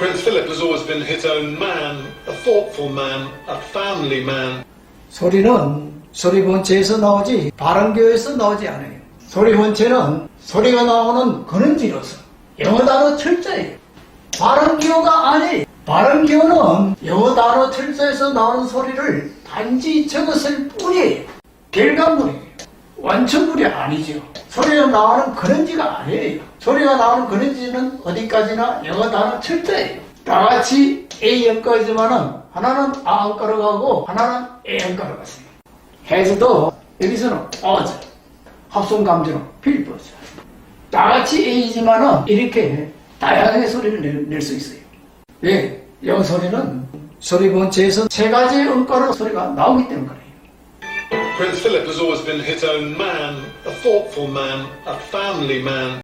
Prince Philip has always been his own man, a thoughtful man, a family man. 소리는 소리 본체에서 나오지 발음교에서 나오지 않아요. 소리 본체는 소리가 나오는 그런지로서 영어 단어 철자예요. 발음교가 아니에요. 발음교는 영어 단어 철자에서 나오는 소리를 단지 적었을 뿐이에요. 결과물이에요. 완전물이 아니죠. 소리가 나오는 그런지가 아니에요. 소리가 나오는 그런지는 어디까지나 영어 단어 철자예요. 다 같이 A 형과이지만은 하나는 아 형과로 가고 하나는 A 형과로 갔어요. 해서도 여기서는 어즈, 합성 감정은 필버즈. 다 같이 A지만은 이렇게 다양하게 소리를 낼 수 있어요. 왜? 영어 소리는 소리 본체에서 세 가지 음가로 소리가 나오기 때문에 그래요. Prince Philip has always been his own man, a thoughtful man, a family man.